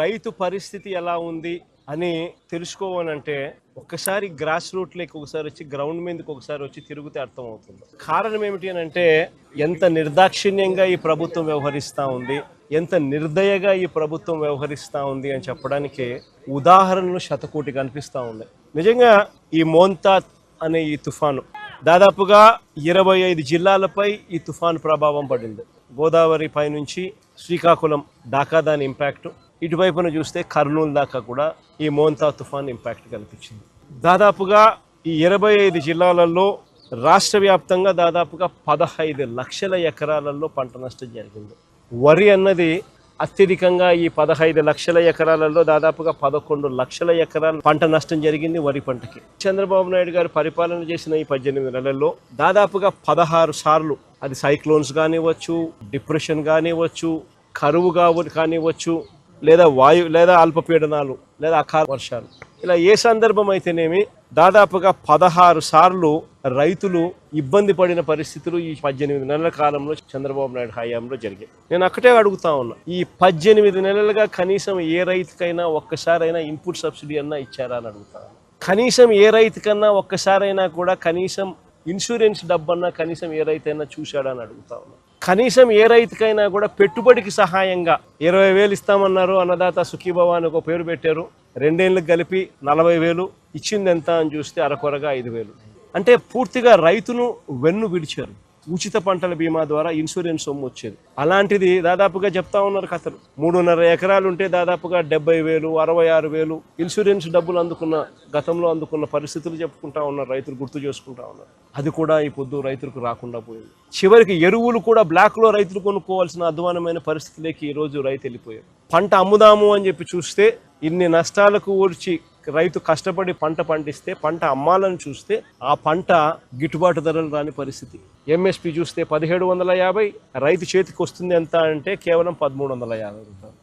రైతు పరిస్థితి ఎలా ఉంది అని తెలుసుకోవాలంటే ఒక్కసారి గ్రాస్ రూట్ లేక ఒకసారి వచ్చి గ్రౌండ్ మీదకి ఒకసారి వచ్చి తిరిగితే అర్థమవుతుంది. కారణం ఏమిటి అని అంటే ఎంత నిర్దాక్షిణ్యంగా ఈ ప్రభుత్వం వ్యవహరిస్తూ ఉంది ఎంత నిర్దయగా ఈ ప్రభుత్వం వ్యవహరిస్తూ ఉంది అని చెప్పడానికి ఉదాహరణలు శతకోటి కనిపిస్తూ ఉన్నాయి నిజంగా ఈ మోంతా అనే ఈ తుఫాను దాదాపుగా ఇరవై ఐదు జిల్లాలపై ఈ తుఫాను ప్రభావం పడింది. గోదావరి పై నుంచి శ్రీకాకుళం దాకా దాని ఇంపాక్ట్ ఇటువైపున చూస్తే కర్నూలు దాకా కూడా ఈ మోంతా తుఫాన్ ఇంపాక్ట్ కనిపించింది. దాదాపుగా ఈ ఇరవై ఐదు జిల్లాలలో రాష్ట్ర వ్యాప్తంగా దాదాపుగా పదహైదు లక్షల ఎకరాలలో పంట నష్టం జరిగింది. వరి అన్నది అత్యధికంగా ఈ పదహైదు లక్షల ఎకరాలలో దాదాపుగా పదకొండు లక్షల ఎకరాల పంట నష్టం జరిగింది వరి పంటకి. చంద్రబాబు నాయుడు గారు పరిపాలన చేసిన ఈ పద్దెనిమిది నెలల్లో దాదాపుగా పదహారు సార్లు అది సైక్లోన్స్ కానివ్వచ్చు డిప్రెషన్ కానివ్వచ్చు కరువు కావు కానివ్వచ్చు లేదా వాయు లేదా అల్పపీడనాలు లేదా అకాల వర్షాలు. ఇలా ఏ సందర్భం అయితేనేమి దాదాపుగా పదహారు సార్లు రైతులు ఇబ్బంది పడిన పరిస్థితులు ఈ పద్దెనిమిది నెలల కాలంలో చంద్రబాబు నాయుడు హయాంలో జరిగాయి. నేను అక్కడే అడుగుతా ఉన్నా ఈ పద్దెనిమిది నెలలుగా కనీసం ఏ రైతుకైనా ఒక్కసారైనా ఇన్పుట్ సబ్సిడీ అన్నా ఇచ్చారా అని అడుగుతా కనీసం ఏ రైతుకన్నా ఒక్కసారైనా కూడా కనీసం ఇన్సూరెన్స్ డబ్బన్నా కనీసం ఏ రైతైనా చూశాడా అని అడుగుతా ఉన్నా. కనీసం ఏ రైతుకైనా కూడా పెట్టుబడికి సహాయంగా ఇరవై వేలు ఇస్తామన్నారు అన్నదాత సుఖీభవ అని ఒక పేరు పెట్టారు. రెండేళ్ళకి కలిపి నలభై వేలు ఇచ్చింది ఎంత అని చూస్తే అరకొరగా ఐదు వేలు. అంటే పూర్తిగా రైతును వెన్ను విడిచారు. ఉచిత పంటల బీమా ద్వారా ఇన్సూరెన్స్ సొమ్ము వచ్చేది. అలాంటిది దాదాపుగా చెప్తా ఉన్నారు కథలు. మూడున్నర ఎకరాలు ఉంటే దాదాపుగా డెబ్బై వేలు అరవై ఆరు వేలు ఇన్సూరెన్స్ డబ్బులు అందుకున్న గతంలో అందుకున్న పరిస్థితులు చెప్పుకుంటా ఉన్నారు రైతులు గుర్తు చేసుకుంటా ఉన్నారు. అది కూడా ఈ పొద్దు రైతులకు రాకుండా పోయింది. చివరికి ఎరువులు కూడా బ్లాక్లో రైతులు కొనుక్కోవాల్సిన అధ్వానమైన పరిస్థితులకి ఈరోజు రైతు వెళ్ళిపోయారు. పంట అమ్ముదాము అని చెప్పి చూస్తే ఇన్ని నష్టాలకు ఊర్చి రైతు కష్టపడి పంట పండిస్తే పంట అమ్మాలని చూస్తే ఆ పంట గిట్టుబాటు ధరలు రాని పరిస్థితి. ఎంఎస్పి చూస్తే పదిహేడు వందల యాభై రైతు చేతికి వస్తుంది ఎంత అంటే కేవలం పదమూడు వందల యాభై రూపాయలు.